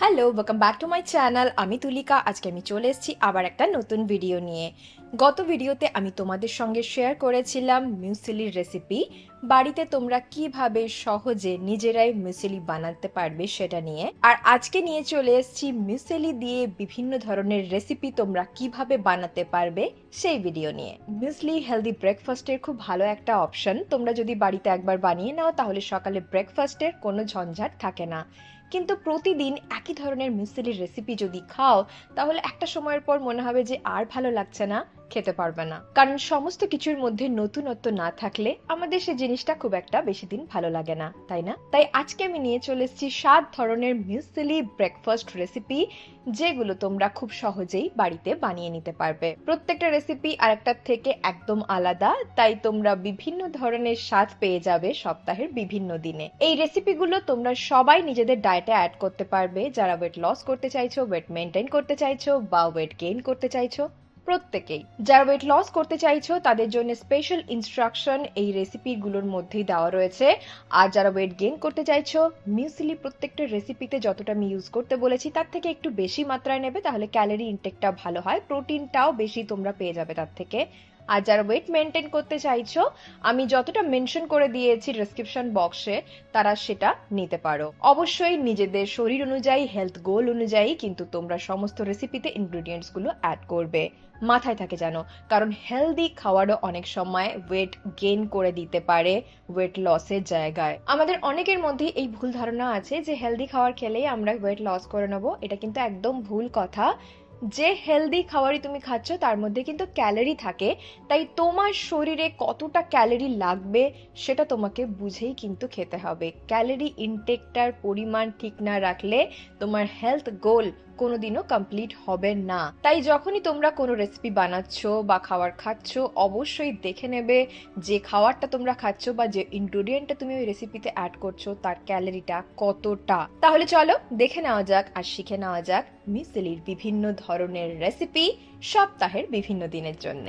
Hello welcome back to my channel আমি তুলিকা। আজকে আমি চলে এসেছি আবার একটা নতুন ভিডিও নিয়ে। গত ভিডিওতে আমি তোমাদের সঙ্গে শেয়ার করেছিলাম মিউসিলির রেসিপি বাড়িতে তোমরা কীভাবে সহজে নিজেরাই মিউসিলি বানাতে পারবে সেটা নিয়ে। আর আজকে নিয়ে চলে এসেছি মিউসিলি দিয়ে বিভিন্ন ধরনের রেসিপি তোমরা কীভাবে বানাতে পারবে সেই ভিডিও নিয়ে। মিউসলি হেলদি ব্রেকফাস্টের খুব ভালো একটা অপশন তোমরা যদি বাড়িতে একবার বানিয়ে নাও, তাহলে সকালে ব্রেকফাস্টের কোনো ঝঞ্ঝাট থাকে না। কিন্তু প্রতিদিন একই ধরনের মিসলির রেসিপি যদি খাও, তাহলে একটা সময়ের পর মনে হবে যে আর ভালো লাগছে না। খেতে পারবে না। কারণ সমস্ত কিছুর মধ্যে নতুনত্ব না থাকলে আমাদের সে জিনিসটা খুব একটা বেশি দিন ভালো লাগে না, তাই না? তাই আজকে আমি নিয়ে চলে এসেছি সাত ধরনের মিউসলি ব্রেকফাস্ট রেসিপি যেগুলো তোমরা খুব সহজেই বাড়িতে বানিয়ে নিতে পারবে। প্রত্যেকটা রেসিপি আরেকটার থেকে একদম আলাদা, তাই তোমরা বিভিন্ন ধরনের স্বাদ পেয়ে যাবে সপ্তাহের বিভিন্ন দিনে। এই রেসিপিগুলো তোমরা সবাই নিজেদের ডায়েটে অ্যাড করতে পারবে, যারা ওয়েট লস করতে চাইছো ওয়েট মেনটেন করতে চাইছো বা ওয়েট গেইন করতে চাইছো। প্রত্যেকেই। যারা ওয়েট লস করতে চাইছো, তাদের জন্য স্পেশাল ইনস্ট্রাকশন এই রেসিপিগুলোর মধ্যেই দেওয়া রয়েছে। আর যারা ওয়েট গেইন করতে চাইছো মিউসিলি প্রত্যেকটা রেসিপিতে যতটা আমি ইউজ করতে বলেছি, তার থেকে একটু বেশি মাত্রায় নেবে, তাহলে ক্যালোরি ইনটেকটা ভালো হয় প্রোটিনটাও বেশি তোমরা পেয়ে যাবে তার থেকে। আর যারা ওয়েট মেনটেন করতে চাইছো, আমি যতটা মেনশন করে দিয়েছি ডেসক্রিপশন বক্সে তারা সেটা নিতে পারো। অবশ্যই নিজেদের শরীর অনুযায়ী হেলথ গোল অনুযায়ী কিন্তু তোমরা সমস্ত রেসিপিতে ইনগ্রেডিয়েন্টসগুলো অ্যাড করবে। মাথায় থাকে যেন। কারণ হেলদি খাওয়ারও অনেক সময় ওয়েট গেইন করে দিতে পারে ওয়েট লসের জায়গায়। আমাদের অনেকের মধ্যে এই ভুল ধারণা আছে যে হেলদি খাবার খেলেই আমরা ওয়েট লস করে নেব। এটা কিন্তু একদম ভুল কথা। যে হেলদি খাবারই তুমি খাচ্ছ, তার মধ্যে কিন্তু ক্যালোরি থাকে। তাই তোমার শরীরে কতটা ক্যালোরি লাগবে, সেটা তোমাকে বুঝেই কিন্তু খেতে হবে। ক্যালোরি ইনটেকটার পরিমাণ ঠিক না রাখলে তোমার হেলথ গোল কোনোদিনও কমপ্লিট হবে না। তাই যখনই তোমরা কোনো রেসিপি বানাচ্ছ বা খাবার খাচ্ছ, অবশ্যই দেখে নেবে যে খাবারটা তোমরা খাচ্ছ বা যে ইনগ্রেডিয়েন্টটা তুমি ওই রেসিপিতে অ্যাড করছ, তার ক্যালোরিটা কতটা। তাহলে চলো দেখে নেওয়া যাক আর শিখে নেওয়া যাক মিসেলির বিভিন্ন ধরনের রেসিপি সপ্তাহের বিভিন্ন দিনের জন্য।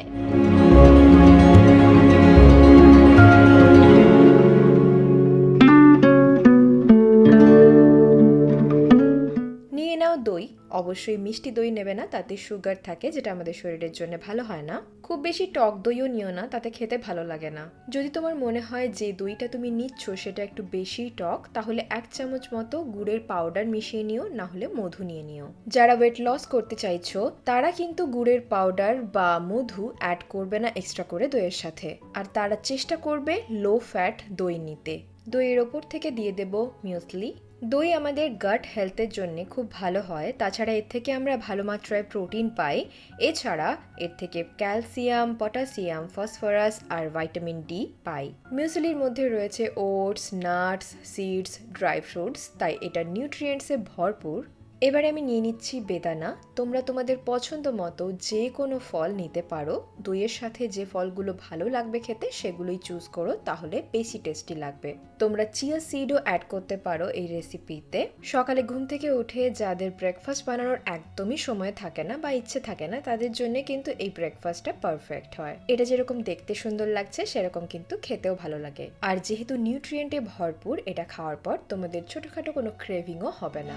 অবশ্যই মিষ্টি দই নেবে না, তাতে সুগার থাকে, যেটা আমাদের শরীরের জন্য ভালো হয় না। খুব বেশি টক দইও নিও না, তাতে খেতে ভালো লাগে না। যদি তোমার মনে হয় যে দইটা তুমি নিচ্ছ সেটা একটু বেশি টক, তাহলে এক চামচ মতো গুড়ের পাউডার মিশিয়ে নিও, না হলে মধু নিয়ে নিও। যারা ওয়েট লস করতে চাইছো, তারা কিন্তু গুড়ের পাউডার বা মধু অ্যাড করবে না এক্সট্রা করে দইয়ের সাথে। আর তারা চেষ্টা করবে লো ফ্যাট দই নিতে। দইয়ের ওপর থেকে দিয়ে দেব মিউসলি। দই আমাদের গাট হেলথের জন্য খুব ভালো হয়, তাছাড়া এর থেকে আমরা ভালো মাত্রায় প্রোটিন পাই। এছাড়া এর থেকে ক্যালসিয়াম পটাশিয়াম ফসফরাস আর ভাইটামিন ডি পাই। মিউসলির মধ্যে রয়েছে oats nuts seeds dry fruits তাই এটা নিউট্রিয়েন্টসে ভরপুর। এবারে আমি নিয়ে নিচ্ছি বেদানা। তোমরা তোমাদের পছন্দ মতো যে কোনো ফল নিতে পারো। দইয়ের সাথে যে ফলগুলো ভালো লাগবে খেতে, সেগুলোই চুজ করো, তাহলে বেশি টেস্টি লাগবে। তোমরা চিয়া সিডও অ্যাড করতে পারো এই রেসিপিতে সকালে ঘুম থেকে উঠে যাদের ব্রেকফাস্ট বানানোর একদমই সময় থাকে না বা ইচ্ছে থাকে না, তাদের জন্য কিন্তু এই ব্রেকফাস্টটা পারফেক্ট হয়। এটা যেরকম দেখতে সুন্দর লাগছে, সেরকম কিন্তু খেতেও ভালো লাগে। আর যেহেতু নিউট্রিয়েন্টে ভরপুর, এটা খাওয়ার পর তোমাদের ছোটোখাটো কোনো ক্রেভিংও হবে না।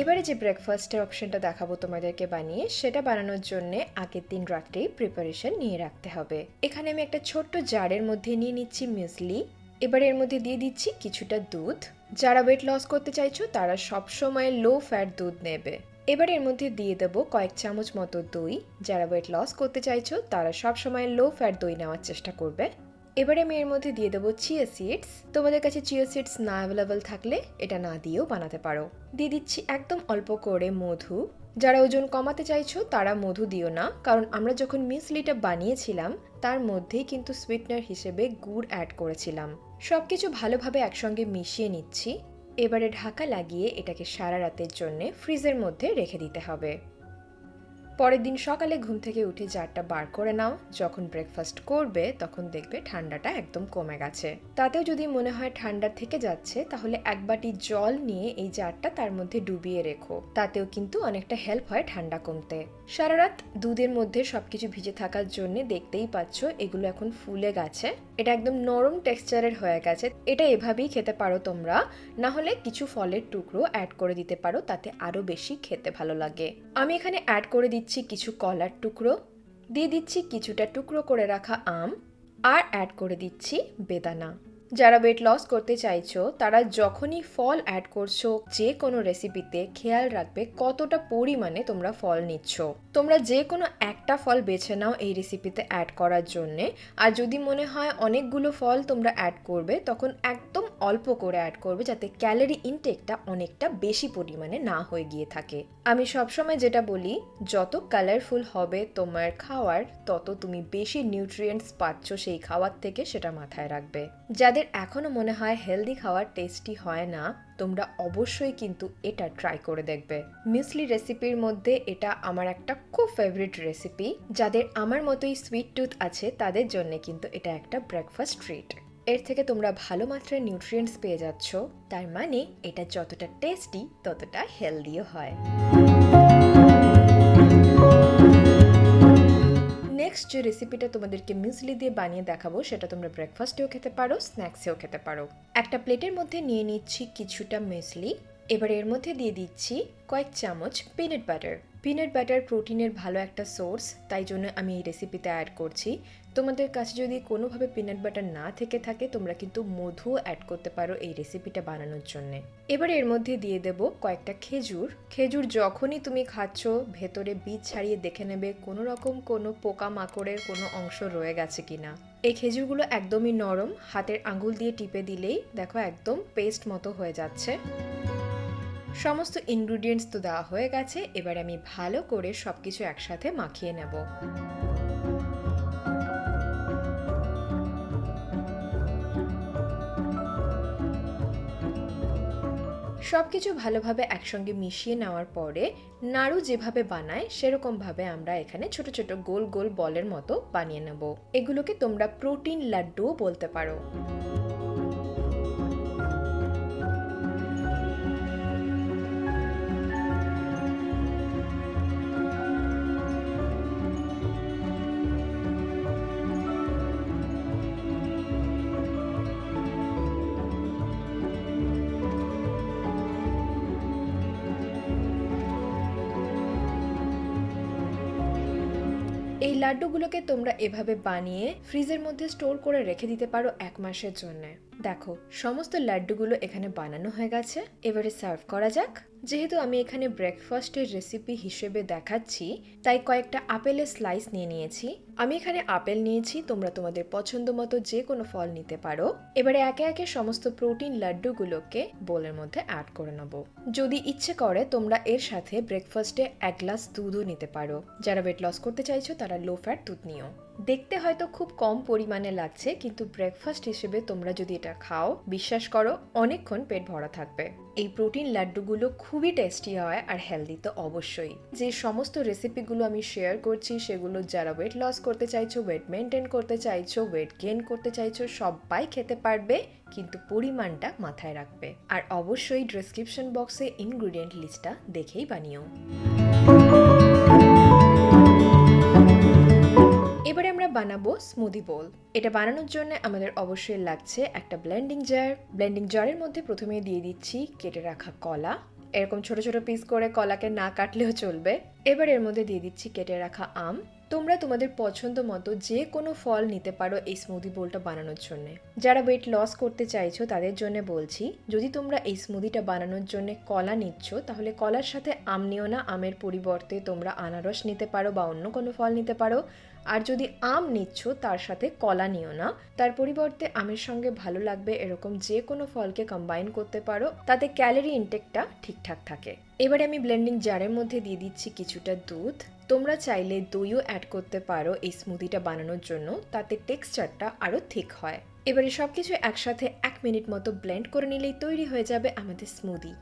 এবারে যে ব্রেকফাস্টের অপশনটা দেখাবো তোমাদেরকে বানিয়ে, সেটা বানানোর জন্য আগের দিন রাত্রেই প্রিপারেশন নিয়ে রাখতে হবে। এখানে আমি একটা ছোট্ট জারের মধ্যে নিয়ে নিচ্ছি মিউসলি এবারে এর মধ্যে দিয়ে দিচ্ছি কিছুটা দুধ। যারা ওয়েট লস করতে চাইছো, তারা সবসময় লো ফ্যাট দুধ নেবে। এবার এর মধ্যে দিয়ে দেবো কয়েক চামচ মতো দই। যারা ওয়েট লস করতে চাইছো, তারা সবসময় লো ফ্যাট দই নেওয়ার চেষ্টা করবে। এবারে আমি এর মধ্যে দিয়ে দেবো চিয়া সিডস তোমাদের কাছে চিয়া সিডস না অ্যাভেলেবল থাকলে এটা না দিয়েও বানাতে পারো। দিয়ে দিচ্ছি একদম অল্প করে মধু। যারা ওজন কমাতে চাইছো, তারা মধু দিও না। কারণ আমরা যখন মিসলিটা বানিয়েছিলাম, তার মধ্যেই কিন্তু সুইটনার হিসেবে গুড় অ্যাড করেছিলাম। সব কিছু ভালোভাবে একসঙ্গে মিশিয়ে নিচ্ছি। এবারে ঢাকা লাগিয়ে এটাকে সারা রাতের জন্য ফ্রিজের মধ্যে রেখে দিতে হবে। পরের দিন সকালে ঘুম থেকে উঠে জারটা বার করে নাও। যখন ব্রেকফাস্ট করবে, তখন দেখবে ঠান্ডাটা একদম কমে গেছে। তাতেও যদি মনে হয় ঠান্ডা থেকে যাচ্ছে, তাহলে এক বাটি জল নিয়ে এই জারটা তার মধ্যে ডুবিয়ে রেখো। তাতেও কিন্তু অনেকটা হেল্প হয় ঠান্ডা কমতে। সারা রাত দুধের মধ্যে সবকিছু ভিজে থাকার জন্য দেখতেই পাচ্ছ এগুলো এখন ফুলে গেছে। এটা একদম নরম টেক্সচারের হয়ে গেছে। এটা এভাবেই খেতে পারো তোমরা। না হলে কিছু ফলের টুকরো অ্যাড করে দিতে পারো, তাতে আরও বেশি খেতে ভালো লাগে। আমি এখানে অ্যাড করে দিচ্ছি কিছু কলার টুকরো, দিয়ে দিচ্ছি কিছুটা টুকরো করে রাখা আম, আর অ্যাড করে দিচ্ছি বেদানা। যারা ওয়েট লস করতে চাইছো, তারা যখনই ফল অ্যাড করছ, যে কোনো রেসিপিতে খেয়াল রাখবে কতটা পরিমাণে তোমরা ফল নিচ্ছ। তোমরা যে কোনো একটা ফল বেছে নাও এই রেসিপিতে অ্যাড করার জন্যে। আর যদি মনে হয় অনেকগুলো ফল তোমরা অ্যাড করবে, তখন একদম অল্প করে অ্যাড করবে যাতে ক্যালোরি ইনটেকটা অনেকটা বেশি পরিমাণে না হয়ে গিয়ে থাকে। আমি সবসময় যেটা বলি, যত কালারফুল হবে তোমার খাওয়ার, তত তুমি বেশি নিউট্রিয়েন্টস পাচ্ছ সেই খাওয়ার থেকে সেটা মাথায় রাখবে। যাদের এখনও মনে হয় হেলদি খাওয়ার টেস্টি হয় না। তোমরা অবশ্যই কিন্তু এটা ট্রাই করে দেখবে। মিউসলি রেসিপির মধ্যে এটা আমার একটা খুব ফেভারিট রেসিপি যাদের আমার মতোই সুইট টুথ আছে, তাদের জন্য কিন্তু এটা একটা ব্রেকফাস্ট ট্রিট এর থেকে তোমরা ভালো মাত্রায় নিউট্রিয়েন্টস পেয়ে যাচ্ছ। তার মানে এটা যতটা টেস্টি ততটা হেলদিও হয়। নেক্সট যে রেসিপিটা তোমাদেরকে মিউসলি দিয়ে বানিয়ে দেখাবো, সেটা তোমরা ব্রেকফাস্টেও খেতে পারো স্ন্যাক্সেও খেতে পারো। একটা প্লেটের মধ্যে নিয়ে নিচ্ছি কিছুটা মিউসলি এবার এর মধ্যে দিয়ে দিচ্ছি কয়েক চামচ পিনাট বাটার পিনাট বাটার প্রোটিনের ভালো একটা সোর্স তাই জন্য আমি এই রেসিপিতে অ্যাড করছি। তোমাদের কাছে যদি কোনোভাবে পিনাট বাটার না থেকে থাকে, তোমরা কিন্তু মধুও অ্যাড করতে পারো এই রেসিপিটা বানানোর জন্য। এবার এর মধ্যে দিয়ে দেব কয়েকটা খেজুর। খেজুর যখনই তুমি খাচ্ছ, ভেতরে বীজ ছাড়িয়ে দেখে নেবে কোনো রকম কোনো পোকা মাকড়ের কোনো অংশ রয়ে গেছে কিনা। এই খেজুরগুলো একদমই নরম, হাতের আঙুল দিয়ে টিপে দিলেই দেখো একদম পেস্ট মতো হয়ে যাচ্ছে। সমস্ত ইনগ্রিডিয়েন্টস তো দেওয়া হয়ে গেছে, এবার আমি ভালো করে সব কিছু একসাথে মাখিয়ে নেব। সব কিছু ভালোভাবে একসঙ্গে মিশিয়ে নেওয়ার পরে নাড়ু যেভাবে বানায়, সেরকমভাবে আমরা এখানে ছোট ছোট গোল গোল বলের মতো বানিয়ে নেব। এগুলোকে তোমরা প্রোটিন লাড্ডুও বলতে পারো। এই লাড্ডুগুলোকে তোমরা এভাবে বানিয়ে ফ্রিজের মধ্যে স্টোর করে রেখে দিতে পারো এক মাসের জন্য। দেখো, সমস্ত লাড্ডুগুলো এখানে বানানো হয়ে গেছে। এবারে সার্ভ করা যাক। যেহেতু আমি এখানে ব্রেকফাস্টের রেসিপি হিসেবে দেখাচ্ছি, তাই কয়েকটা আপেলের স্লাইস নিয়ে নিয়েছি। আমি এখানে আপেল নিয়েছি, তোমরা তোমাদের পছন্দ মতো যে কোনো ফল নিতে পারো। এবারে একে একে সমস্ত প্রোটিন লাড্ডুগুলোকে বোলের মধ্যে অ্যাড করে নেব। যদি ইচ্ছে করে, তোমরা এর সাথে ব্রেকফাস্টে এক গ্লাস দুধও নিতে পারো। যারা ওয়েট লস করতে চাইছো, তারা লো ফ্যাট দুধ নিও। দেখতে হয়তো খুব কম পরিমাণে লাগছে, কিন্তু ব্রেকফাস্ট হিসেবে তোমরা যদি এটা খাও, বিশ্বাস করো, অনেকক্ষণ পেট ভরা থাকবে। এই প্রোটিন লাড্ডুগুলো খুবই টেস্টি হয় আর হেলদি তো অবশ্যই। যে সমস্ত রেসিপিগুলো আমি শেয়ার করছি, সেগুলো যারা ওয়েট লস করতে চাইছো ওয়েট মেনটেন করতে চাইছো ওয়েট গেইন করতে চাইছো, সবাই খেতে পারবে, কিন্তু পরিমাণটা মাথায় রাখবে। আর অবশ্যই ডেসক্রিপশন বক্সে ইনগ্রিডিয়েন্ট লিস্টটা দেখেই বানিও। বানাবো স্মুদি বোল এটা বানানোর জন্য আমাদের অবশ্যই লাগছে একটা ব্লেন্ডিং জার ব্লেন্ডিং জারের মধ্যে প্রথমে দিয়ে দিচ্ছি কেটে রাখা কলা। এরকম ছোট ছোট পিস করে কলাকে না কাটলেও চলবে। এবার এর মধ্যে দিয়ে দিচ্ছি কেটে রাখা আম। তোমরা তোমাদের পছন্দ মতো যে কোনো ফল নিতে পারো এই স্মুদি বোলটা বানানোর জন্য। যারা ওয়েট লস করতে চাইছো তাদের জন্য বলছি, যদি তোমরা এই স্মুদিটা বানানোর জন্য কলা নিচ্ছ, তাহলে কলার সাথে আম নিও না। আমের পরিবর্তে তোমরা আনারস নিতে পারো বা অন্য কোনো ফল নিতে পারো। আর যদি আম নিচ্ছ, তার সাথে কলা নিও না। তার পরিবর্তে আমের সঙ্গে ভালো লাগবে এরকম যে কোনো ফলকে কম্বাইন করতে পারো। তাতে ক্যালোরি ইনটেকটা ঠিকঠাক থাকে। এবারে আমি ব্লেন্ডিং জারের মধ্যে দিয়ে দিচ্ছি কিছুটা দুধ। তোমরা চাইলে দইও অ্যাড করতে পারো এই স্মুদিটা বানানোর জন্য। তাতে টেক্সচারটা আরও ঠিক হয়। এবারে সব কিছু একসাথে এক মিনিট মতো ব্লেন্ড করে নিলেই তৈরি হয়ে যাবে আমাদের স্মুদি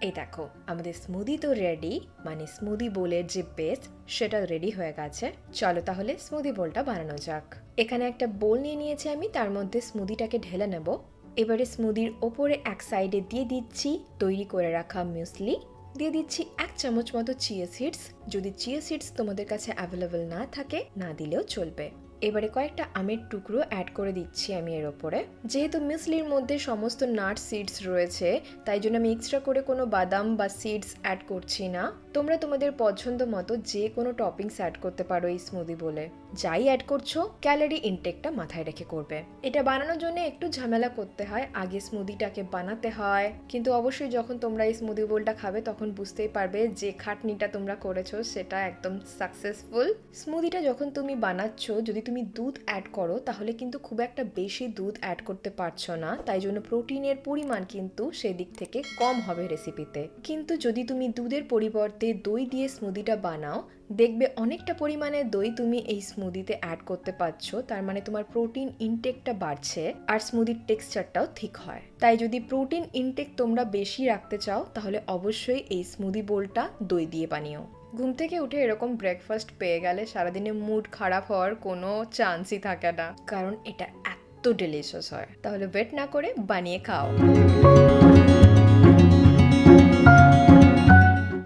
এই দেখো, আমাদের স্মুদি তো রেডি মানে স্মুদি বোলের যে বেস সেটা রেডি হয়ে গেছে। চলো তাহলে স্মুদি বোলটা বানানো যাক। এখানে একটা বোল নিয়ে নিয়েছি আমি, তার মধ্যে স্মুদিটাকে ঢেলে নেব। এবারে স্মুদির ওপরে এক সাইডে দিয়ে দিচ্ছি তৈরি করে রাখা মিউসলি দিয়ে দিচ্ছি এক চামচ মতো চিয়া সিডস যদি চিয়া সিডস তোমাদের কাছে অ্যাভেলেবল না থাকে, না দিলেও চলবে। এবারে কয়েকটা আমের টুকরো অ্যাড করে দিচ্ছি আমি এর ওপরে। যেহেতু মিসলির মধ্যে সমস্ত নাট সিডস রয়েছে, তাই জন্য আমি এক্সট্রা করে কোনো বাদাম বা সিডস অ্যাড করছি না। তোমরা তোমাদের পছন্দ মতো যে কোনো টপিংস অ্যাড করতে পারো এই স্মুদি বলে। যাই অ্যাড করছ ক্যালোরি ইনটেকটা মাথায় রেখে করবে। এটা বানানোর জন্য একটু ঝামেলা করতে হয়, আগে স্মুদিটাকে বানাতে হয়। কিন্তু অবশ্যই যখন তোমরা এই স্মুদি বোলটা খাবে, তখন বুঝতেই পারবে যে খাটনিটা তোমরা করেছ, সেটা একদম সাকসেসফুল স্মুদিটা যখন তুমি বানাচ্ছ, যদি তুমি দুধ অ্যাড করো, তাহলে কিন্তু খুব একটা বেশি দুধ অ্যাড করতে পারছ না। তাই জন্য প্রোটিনের পরিমাণ কিন্তু সেদিক থেকে কম হবে রেসিপিতে কিন্তু যদি তুমি দুধের পরিবর্তে দই দিয়ে স্মুদিটা বানাও, দেখবে অনেকটা পরিমাণে দই তুমি এই স্মুদিতে অ্যাড করতে পারছ। তার মানে তোমার প্রোটিন ইনটেকটা বাড়ছে আর স্মুদির টেক্সচারটাও ঠিক হয়। তাই যদি প্রোটিন ইনটেক তোমরা বেশি রাখতে চাও, তাহলে অবশ্যই এই স্মুদি বোলটা দই দিয়ে বানিও। ঘুম থেকে উঠে এরকম ব্রেকফাস্ট পেয়ে গেলে সারাদিনে মুড খারাপ হওয়ার কোনো চান্সই থাকে না। কারণ এটা এত ডেলিশিয়াস হয়। তাহলে ওয়েট না করে বানিয়ে খাও।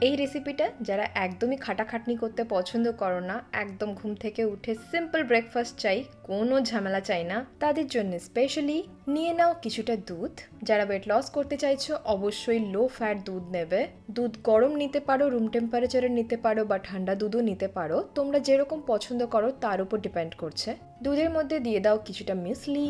এই রেসিপিটা যারা একদমই খাটাখাটনি করতে পছন্দ করো না, একদম ঘুম থেকে উঠে সিম্পল ব্রেকফাস্ট চাই, কোনো ঝামেলা চাই না। তাদের জন্য স্পেশালি নিয়ে নাও কিছুটা দুধ। যারা ওয়েট লস করতে চাইছো, অবশ্যই লো ফ্যাট দুধ নেবে। দুধ গরম নিতে পারো রুম টেম্পারেচারের নিতে পারো বা ঠান্ডা দুধও নিতে পারো। তোমরা যেরকম পছন্দ করো, তার উপর ডিপেন্ড করছে। দুধের মধ্যে দিয়ে দাও কিছুটা মিসলি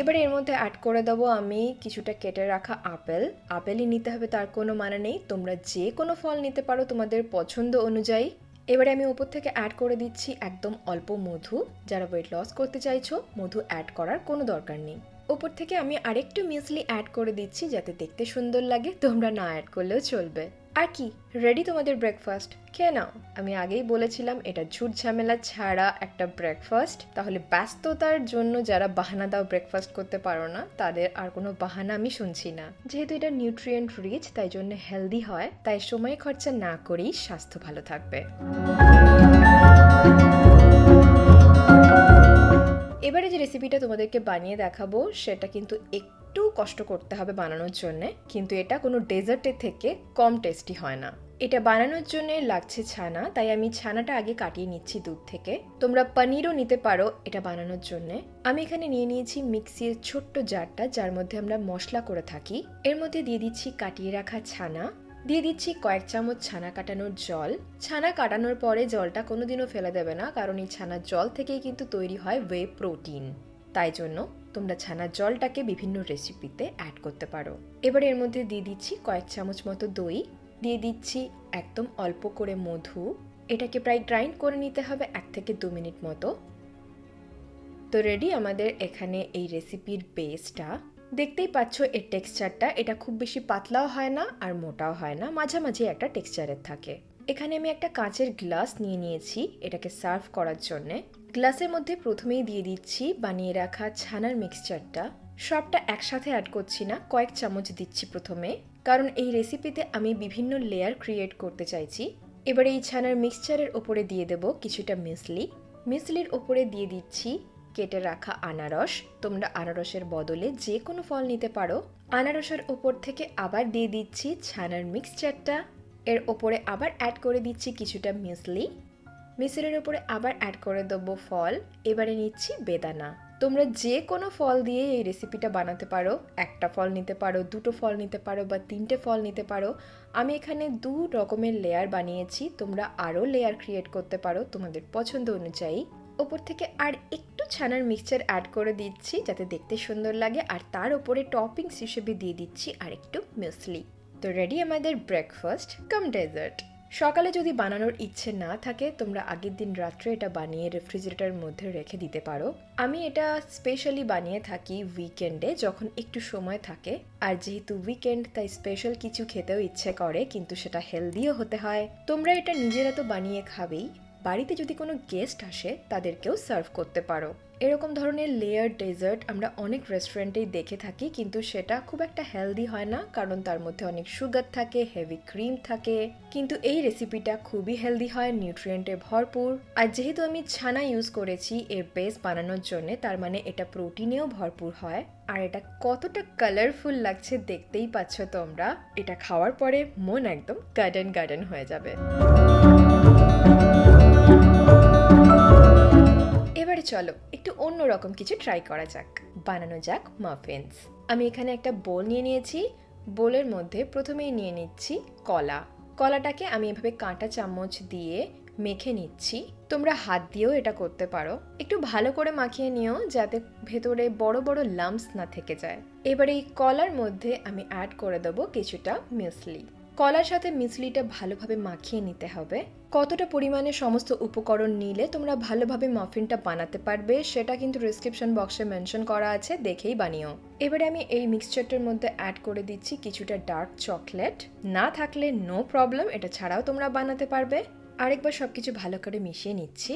এবারে এর মধ্যে অ্যাড করে দেবো আমি কিছুটা কেটে রাখা আপেল। আপেলই নিতে হবে, তার কোনো মানে নেই। তোমরা যে কোনো ফল নিতে পারো তোমাদের পছন্দ অনুযায়ী। এবারে আমি ওপর থেকে অ্যাড করে দিচ্ছি একদম অল্প মধু। যারা ওয়েট লস করতে চাইছো, মধু অ্যাড করার কোনো দরকার নেই। ওপর থেকে আমি আরেকটু মিউসলি অ্যাড করে দিচ্ছি যাতে দেখতে সুন্দর লাগে। তোমরা না অ্যাড করলেও চলবে। আর কি রেডি তোমাদের ব্রেকফাস্ট খেয়ে নাও। আমি আগেই বলেছিলাম, এটা ঝুট ঝামেলা ছাড়া একটা ব্রেকফাস্ট তাহলে ব্যস্ততার জন্য যারা বাহানা দাও ব্রেকফাস্ট করতে পারো না, তাদের আর কোনো বাহানা আমি শুনছি না। যেহেতু এটা নিউট্রিয়েন্ট রিচ তাই জন্য হেলদি হয়, তাই সময় খরচা না করেই স্বাস্থ্য ভালো থাকবে। এবারে যে রেসিপিটা তোমাদেরকে বানিয়ে দেখাবো, সেটা কিন্তু একটু কষ্ট করতে হবে বানানোর জন্য, কিন্তু এটা কোনো ডেজার্টের থেকে কম টেস্টি হয় না। এটা বানানোর জন্য লাগছে ছানা, তাই আমি ছানাটা আগে কাটিয়ে নিচ্ছি দুধ থেকে। তোমরা পনিরও নিতে পারো এটা বানানোর জন্য। আমি এখানে নিয়ে নিয়েছি মিক্সির ছোট্ট জারটা, যার মধ্যে আমরা মশলা করে থাকি। এর মধ্যে দিয়ে দিচ্ছি কাটিয়ে রাখা ছানা। দিয়ে দিচ্ছি কয়েক চামচ ছানা কাটানোর জল। ছানা কাটানোর পরে জলটা কোনোদিনও ফেলে দেবে না, কারণ এই ছানার জল থেকেই কিন্তু তৈরি হয় ওয়ে প্রোটিন তাই জন্য তোমরা ছানার জলটাকে বিভিন্ন রেসিপিতে অ্যাড করতে পারো। এবার এর মধ্যে দিয়ে দিচ্ছি কয়েক চামচ মতো দই, দিয়ে দিচ্ছি একদম অল্প করে মধু। এটাকে প্রায় গ্রাইন্ড করে নিতে হবে এক থেকে দু মিনিট মতো। তো রেডি আমাদের এখানে এই রেসিপির বেসটা দেখতেই পাচ্ছ এর টেক্সচারটা এটা খুব বেশি পাতলাও হয় না আর মোটাও হয় না, মাঝামাঝি একটা টেক্সচারের থাকে। এখানে আমি একটা কাঁচের গ্লাস নিয়ে নিয়েছি এটাকে সার্ভ করার জন্য। গ্লাসের মধ্যে প্রথমেই দিয়ে দিচ্ছি বানিয়ে রাখা ছানার মিক্সচারটা সবটা একসাথে অ্যাড করছি না, কয়েক চামচ দিচ্ছি প্রথমে। কারণ এই রেসিপিতে আমি বিভিন্ন লেয়ার ক্রিয়েট করতে চাইছি। এবার এই ছানার মিক্সচারের ওপরে দিয়ে দেব কিছুটা মিসলি মিসলির ওপরে দিয়ে দিচ্ছি কেটে রাখা আনারস। তোমরা আনারসের বদলে যে কোনো ফল নিতে পারো। আনারসের ওপর থেকে আবার দিয়ে দিচ্ছি ছানার মিক্সচারটা এর ওপরে আবার অ্যাড করে দিচ্ছি কিছুটা মিসলি মিসলের ওপরে আবার অ্যাড করে দেবো ফল। এবারে নিচ্ছি বেদানা। তোমরা যে কোনো ফল দিয়ে এই রেসিপিটা বানাতে পারো। একটা ফল নিতে পারো, দুটো ফল নিতে পারো বা তিনটে ফল নিতে পারো। আমি এখানে দু রকমের লেয়ার বানিয়েছি। তোমরা আরও লেয়ার ক্রিয়েট করতে পারো তোমাদের পছন্দ অনুযায়ী। ওপর থেকে আর একটু ছানার মিক্সচার অ্যাড করে দিচ্ছি যাতে দেখতে সুন্দর লাগে। আর তার উপরে টপিংস হিসেবে দিয়ে দিচ্ছি আর একটু মিউসলি তো রেডি আমাদের ব্রেকফাস্ট কাম ডেজার্ট সকালে যদি বানানোর ইচ্ছে না থাকে, তোমরা আগের দিন রাত্রে এটা বানিয়ে রেফ্রিজারেটরের মধ্যে রেখে দিতে পারো। আমি এটা স্পেশালি বানিয়ে থাকি উইকেন্ডে যখন একটু সময় থাকে। আর যেহেতু উইকেন্ড তাই স্পেশাল কিছু খেতেও ইচ্ছে করে, কিন্তু সেটা হেলদিও হতে হয়। তোমরা এটা নিজেরা তো বানিয়ে খাবেই। বাড়িতে যদি কোনো গেস্ট আসে, তাদেরকেও সার্ভ করতে পারো। এরকম ধরনের লেয়ার ডেজার্ট আমরা অনেক রেস্টুরেন্টেই দেখে থাকি, কিন্তু সেটা খুব একটা হেলদি হয় না, কারণ তার মধ্যে অনেক সুগার থাকে হেভি ক্রিম থাকে। কিন্তু এই রেসিপিটা খুবই হেলদি হয় নিউট্রিয়েন্টে ভরপুর। আর যেহেতু আমি ছানা ইউজ করেছি এর বেস বানানোর জন্য, তার মানে এটা প্রোটিনেও ভরপুর হয়। আর এটা কতটা কালারফুল লাগছে দেখতেই পাচ্ছ তোমরা। এটা খাওয়ার পরে মন একদম গার্ডেন গার্ডেন হয়ে যাবে। এবারে চলো, একটু অন্যরকম কিছু ট্রাই করা যাক। বানানো যাক মাফিনস আমি এখানে একটা বোল নিয়ে নিয়েছি। বোলের মধ্যে প্রথমেই নিয়ে নিচ্ছি কলা। কলাটাকে আমি এভাবে কাঁটা চামচ দিয়ে মেখে নিচ্ছি। তোমরা হাত দিয়েও এটা করতে পারো। একটু ভালো করে মাখিয়ে নিও যাতে ভেতরে বড় বড় লাম্পস না থেকে যায়। এবারে এই কলার মধ্যে আমি অ্যাড করে দেবো কিছুটা মিউসলি কলার সাথে মিসলিটা ভালোভাবে মাখিয়ে নিতে হবে। কতটা পরিমাণে সমস্ত উপকরণ নিলে তোমরা ভালোভাবে মাফিনটা বানাতে পারবে, সেটা কিন্তু ডিসক্রিপশন বক্সে মেনশন করা আছে, দেখেই বানিও। এবারে আমি এই মিক্সচারটার মধ্যে অ্যাড করে দিচ্ছি কিছুটা ডার্ক চকলেট না থাকলে নো প্রবলেম এটা ছাড়াও তোমরা বানাতে পারবে। আরেকবার সব কিছু ভালো করে মিশিয়ে নিচ্ছি।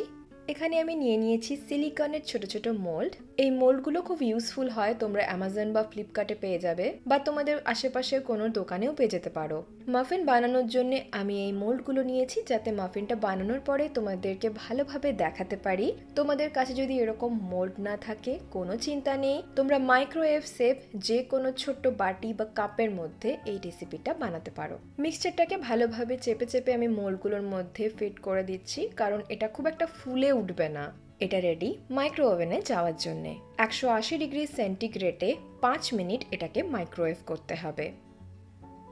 এখানে আমি নিয়ে নিয়েছি সিলিকনের ছোট ছোট মোল্ড। এই মোল্ডগুলো খুব ইউজফুল হয়, তোমরা অ্যামাজন বা ফ্লিপকার্টে পেয়ে যাবে বা তোমাদের আশেপাশে কোনো দোকানেও পেয়ে যেতে পারো। মাফিন বানানোর জন্য আমি এই মোল্ডগুলো নিয়েছি যাতে মাফিনটা বানানোর পরে তোমাদেরকে ভালোভাবে দেখাতে পারি। তোমাদের কাছে যদি এরকম মোল্ড না থাকে, কোনো চিন্তা নেই। তোমরা মাইক্রোওয়েভ সেফ যে কোনো ছোট্ট বাটি বা কাপের মধ্যে এই রেসিপিটা বানাতে পারো। মিক্সচারটাকে ভালোভাবে চেপে চেপে আমি মোল্ডগুলোর মধ্যে ফিট করে দিচ্ছি, কারণ এটা খুব একটা ফুলে উঠবে না। এটা রেডি মাইক্রো ওভেনে যাওয়ার জন্য। একশো আশি ডিগ্রি সেন্টিগ্রেডে পাঁচ মিনিট এটাকে মাইক্রোওয়েভ করতে হবে।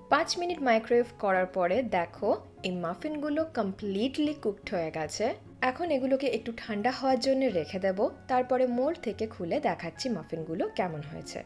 পাঁচ মিনিট মাইক্রোওয়েভ করার পরে দেখো, এই মাফিনগুলো কমপ্লিটলি কুকড হয়ে গেছে। এখন এগুলোকে একটু ঠান্ডা হওয়ার জন্য রেখে দেব। তারপরে মোল্ড থেকে খুলে দেখাচ্ছি মাফিনগুলো কেমন হয়েছে।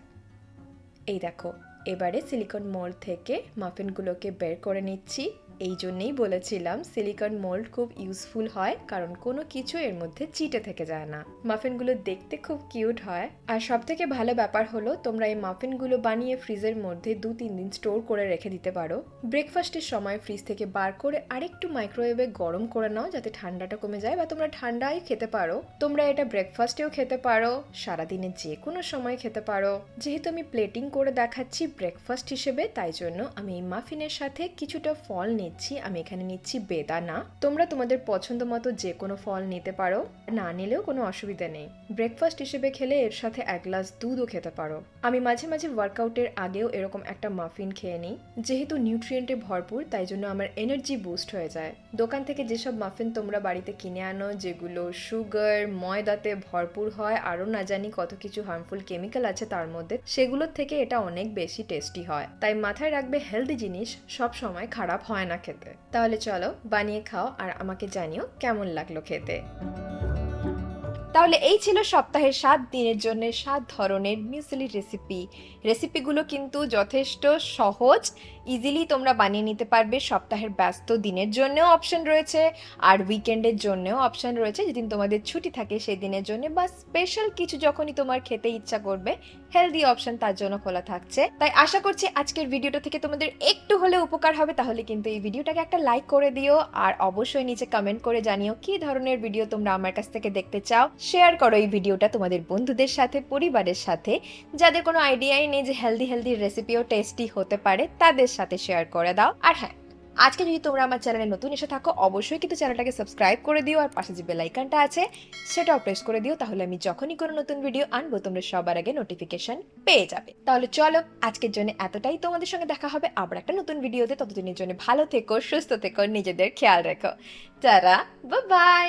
এই দেখো, এবারে সিলিকন মোল্ড থেকে মাফিনগুলোকে বের করে নিচ্ছি। এই জন্যেই বলেছিলাম সিলিকন মোল্ড খুব ইউজফুল হয়, কারণ কোনো কিছু এর মধ্যে চিটে থেকে যায় না। মাফিনগুলো দেখতে খুব কিউট হয়। আর সব থেকে ভালো ব্যাপার হলো, তোমরা এই মাফিনগুলো বানিয়ে ফ্রিজের মধ্যে দু তিন দিন স্টোর করে রেখে দিতে পারো। ব্রেকফাস্টের সময় ফ্রিজ থেকে বার করে আরেকটু মাইক্রোওয়েভে গরম করে নাও, যাতে ঠান্ডাটা কমে যায় বা তোমরা ঠান্ডাই খেতে পারো। তোমরা এটা ব্রেকফাস্টেও খেতে পারো, সারাদিনে যে কোনো সময় খেতে পারো। যেহেতু আমি প্লেটিং করে দেখাচ্ছি ব্রেকফাস্ট হিসেবে, তাই জন্য আমি এই মাফিনের সাথে কিছুটা ফল নিচ্ছি, আমি এখানে নিচ্ছি বেদানা। তোমরা তোমাদের পছন্দ মতো যে কোনো ফল নিতে পারো, না নিলেও কোনো অসুবিধা নেই। ব্রেকফাস্ট হিসেবে খেলে এর সাথে এক গ্লাস দুধও খেতে পারো। আমি মাঝে মাঝে ওয়ার্কআউটের আগেও এরকম একটা মাফিন খেয়ে নিই। যেহেতু নিউট্রিয়েন্টে ভরপুর, তাই জন্য আমার এনার্জি বুস্ট হয়ে যায়। দোকান থেকে যেসব মাফিন তোমরা বাড়িতে কিনে আনো, যেগুলো সুগার ময়দাতে ভরপুর হয়, আরও না জানি কত কিছু হার্মফুল কেমিক্যাল আছে তার মধ্যে, সেগুলোর থেকে এটা অনেক বেশি টেস্টি হয়। তাই মাথায় রাখবে হেলদি জিনিস সব সময় খারাপ হয় না খেতে। তাহলে চলো বানিয়ে খাও আর আমাকে জানিও কেমন লাগল খেতে। তাহলে এই ছিল সপ্তাহের সাত দিনের জন্য সাত ধরনের মিউসলি রেসিপি রেসিপিগুলো কিন্তু যথেষ্ট সহজ ইজিলি তোমরা বানিয়ে নিতে পারবে। সপ্তাহের ব্যস্ত দিনের জন্যও অপশন রয়েছে আর উইকেন্ডের জন্যও অপশন রয়েছে। যেদিন তোমাদের ছুটি থাকে সেই দিনের জন্য বা স্পেশাল কিছু যখনই তোমার খেতে ইচ্ছা করবে হেলদি অপশন তার জন্য খোলা থাকছে। তাই আশা করছি আজকের ভিডিওটা থেকে তোমাদের একটু হলে উপকার হবে। তাহলে কিন্তু এই ভিডিওটাকে একটা লাইক করে দিও আর অবশ্যই নিচে কমেন্ট করে জানিও কি ধরনের ভিডিও তোমরা আমার কাছ থেকে দেখতে চাও। শেয়ার করো এই ভিডিওটা তোমাদের বন্ধুদের সাথে, পরিবারের সাথে। যাদের কোনো আইডিয়াই নেই যে হেলদি হেলদি রেসিপিও টেস্টি হতে পারে, তাদের সাথে শেয়ার করে দাও। আর হ্যাঁ আজকে যদি তোমরা আমার চ্যানেলে নতুন এসে থাকো, অবশ্যই কিন্তু চ্যানেলটাকে সাবস্ক্রাইব করে দিও আর পাশে যে বেলাইকানটা আছে, সেটাও প্রেস করে দিও। তাহলে আমি যখনই কোনো নতুন ভিডিও আনব, তোমরা সবার আগে নোটিফিকেশন পেয়ে যাবে। তাহলে চলো, আজকের জন্য এতটাই। তোমাদের সঙ্গে দেখা হবে আবার একটা নতুন ভিডিওতে ততদিনের জন্য ভালো থেকো, সুস্থ থেকো, নিজেদের খেয়াল রেখো। তারা বাই